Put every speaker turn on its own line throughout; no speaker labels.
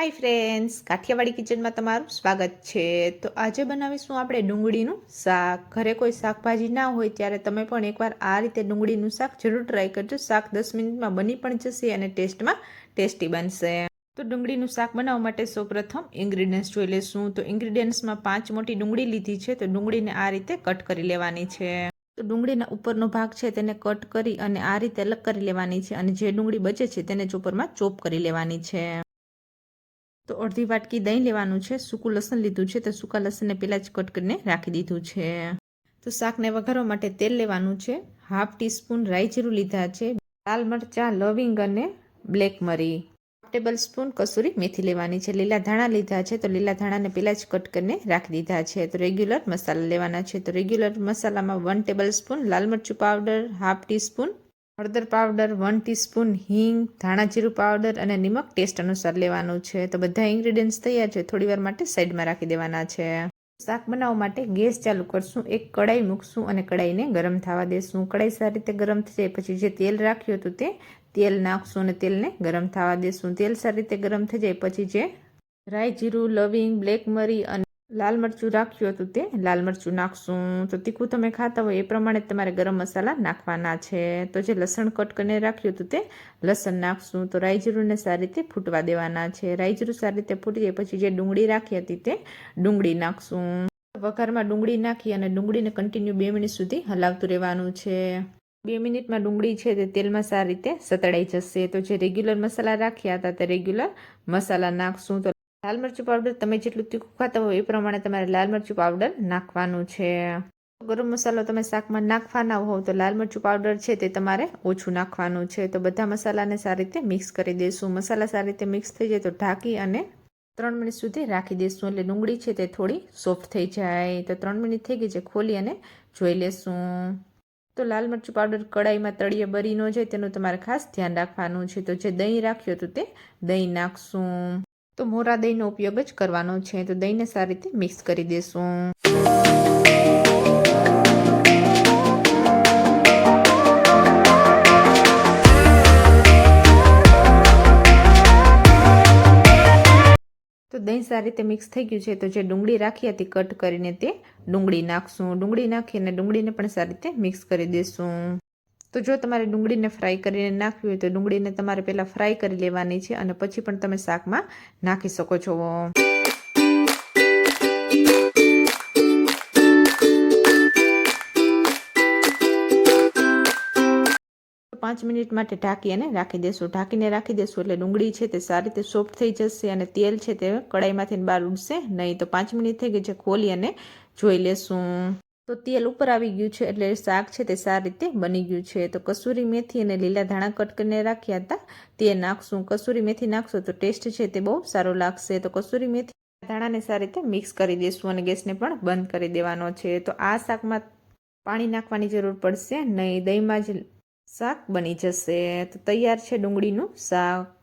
Hi friends, Kathiawadi કિચનમાં તમારું સ્વાગત છે. તો આજે બનાવીશું આપણે ડુંગળીનું શાક. ઘરે કોઈ શાકભાજી ના હોય ત્યારે તમે પણ એકવાર આ રીતે ડુંગળીનું શાક જરૂર ટ્રાય કરજો. શાક દસ મિનિટમાં બની પણ જશે અને ટેસ્ટમાં ટેસ્ટી બનશે. તો ડુંગળીનું શાક બનાવવા માટે સૌપ્રથમ ઇન્ગ્રીડિયન્ટ્સ જોઈ લેશું. તો ઇન્ગ્રીડિયન્ટ્સમાં પાંચ મોટી ડુંગળી લીધી છે. તો ડુંગળીને આ રીતે કટ કરી લેવાની છે. તો ડુંગળીના ઉપરનો ભાગ છે તેને કટ કરી અને આ રીતે અલગ કરી લેવાની છે અને જે ડુંગળી બચે છે તેને ચોપરમાં ચોપ કરી લેવાની છે. તો અડધી વાટકી દહીં લેવાનું છે, સૂકું લસણ લીધું છે, તો સૂકા લસણને પહેલાં જ કટ કરીને રાખી દીધું છે. તો શાકને વઘારવા માટે તેલ લેવાનું છે, હાફ ટીસ્પૂન રાઈ જીરું લીધા છે, લાલ મરચાં, લવિંગ અને બ્લેક મરી. ટેબલ સ્પૂન કસૂરી મેથી લેવાની છે, લીલા ધાણા લીધા છે, તો લીલા ધાણાને પહેલાં જ કટ કરીને રાખી દીધા છે. તો રેગ્યુલર મસાલા લેવાના છે, તો રેગ્યુલર મસાલામાં વન ટેબલ સ્પૂન લાલ મરચું પાવડર હાફ ટીસ્પૂન હળદર પાવડર વન ટીસ્પૂન હિંગ ધાણા જીરું પાવડર અને નિમક ટેસ્ટ અનુસાર લેવાનું છે. તો બધા ઇન્ગ્રીડિયન્ટ્સ તૈયાર છે. થોડી વાર માટે સાઈડમાં રાખી દેવાના છે. શાક બનાવવા માટે ગેસ ચાલુ કરશું. એક કડાઈ મૂકશું અને કડાઈને ગરમ થવા દેશું. કડાઈ સારી રીતે ગરમ થઈ જાય પછી જે તેલ રાખ્યું હતું તે તેલ નાખશું અને તેલને ગરમ થવા દેશું. તેલ સારી રીતે ગરમ થઈ જાય પછી જે રાઈ જીરું, લવિંગ, બ્લેક મરી અને લાલ મરચું રાખ્યું હતું તે. લાલ મરચું નાખશું તો તીખું તમે ખાતા હોય એ પ્રમાણે તમારે ગરમ મસાલા નાખવાના છે. તો જે લસણ કટ કરીને રાખ્યું હતું તે લસણ નાખશું. તો રાઈજીરુંને સારી રીતે ફૂટવા દેવાના છે. રાઈજીરું સારી રીતે ફૂટી જાય પછી જે ડુંગળી રાખી હતી તે ડુંગળી નાખશું. વઘારમાં ડુંગળી નાખી અને ડુંગળીને કન્ટિન્યુ બે મિનિટ સુધી હલાવતું રહેવાનું છે. બે મિનિટમાં ડુંગળી છે તે તેલમાં સારી રીતે સતળાઈ જશે. તો જે રેગ્યુલર મસાલા રાખ્યા હતા તે રેગ્યુલર મસાલા નાખશું. તો લાલ મરચું પાવડર તમે જેટલું તીખું ખાતા હોય એ પ્રમાણે તમારે લાલ મરચું પાવડર નાખવાનું છે. ગરમ મસાલો તમે શાકમાં નાખવાના હોવ તો લાલ મરચું પાવડર છે તે તમારે ઓછું નાખવાનું છે. તો બધા મસાલાને સારી રીતે મિક્સ કરી દઈશું મસાલા સારી રીતે મિક્સ થઈ જાય તો ઢાંકી અને ત્રણ મિનિટ સુધી રાખી દઈશું એટલે ડુંગળી છે તે થોડી સોફ્ટ થઈ જાય. તો ત્રણ મિનિટ થઈ ગઈ છે ખોલી અને જોઈ લેશું. તો લાલ મરચું પાવડર કડાઈમાં તળીએ બરી ન જાય તેનું તમારે ખાસ ધ્યાન રાખવાનું છે. તો જે દહીં રાખ્યું હતું તે દહીં નાખશું. તો મોરા દહીંનો ઉપયોગ જ કરવાનો છે. તો દહીંને સારી રીતે મિક્સ કરી દેશું. તો દહીં સારી રીતે મિક્સ થઈ ગયું છે. તો જે ડુંગળી રાખી હતી કટ કરીને તે ડુંગળી નાખશું. ડુંગળી નાખીને ડુંગળીને પણ સારી રીતે મિક્સ કરી દઈશું તો જો તમારે ડુંગળીને ફ્રાય કરીને નાખવી હોય તો ડુંગળીને તમારે પહેલાં ફ્રાય કરી લેવાની છે અને પછી પણ તમે શાકમાં નાખી શકો છો. પાંચ મિનિટ માટે ઢાંકી અને રાખી દેશું. ઢાંકીને રાખી દેશું એટલે ડુંગળી છે તે સારી રીતે સોફ્ટ થઈ જશે અને તેલ છે તે કડાઈમાંથી બહાર ઉડશે નહીં. તો પાંચ મિનિટ થઈ ગઈ છે ખોલી અને જોઈ લેશું. તો તેલ ઉપર આવી ગયું છે એટલે શાક છે તે સારી રીતે બની ગયું છે. તો કસૂરી મેથી અને લીલા ધાણા કટ કરીને રાખ્યા હતા. તે નાખશું. કસૂરી મેથી નાખશો તો ટેસ્ટ છે તે બહુ સારો લાગશે. તો કસૂરી મેથી ધાણાને સારી રીતે મિક્સ કરી દઈશું અને ગેસને પણ બંધ કરી દેવાનો છે. તો આ શાકમાં પાણી નાખવાની જરૂર પડશે નહીં. દહીંમાં જ શાક બની જશે. તો તૈયાર છે ડુંગળીનું શાક.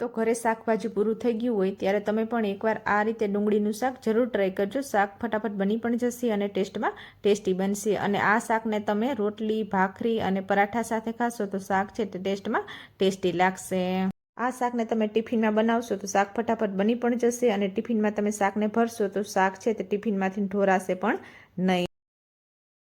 તો ઘરે શાકભાજી પૂરું થઈ ગયું હોય ત્યારે તમે પણ એકવાર આ રીતે ડુંગળીનું શાક જરૂર ટ્રાય કરજો. શાક ફટાફટ બની પણ જશે અને ટેસ્ટમાં ટેસ્ટી બનશે. અને આ શાકને તમે રોટલી, ભાખરી અને પરાઠા સાથે ખાશો તો શાક છે તે ટેસ્ટમાં ટેસ્ટી લાગશે. આ શાકને તમે ટિફિનમાં બનાવશો તો શાક ફટાફટ બની પણ જશે અને ટિફિનમાં તમે શાકને ભરશો તો શાક છે તે ટિફિનમાંથી ઢોરાશે પણ નહીં.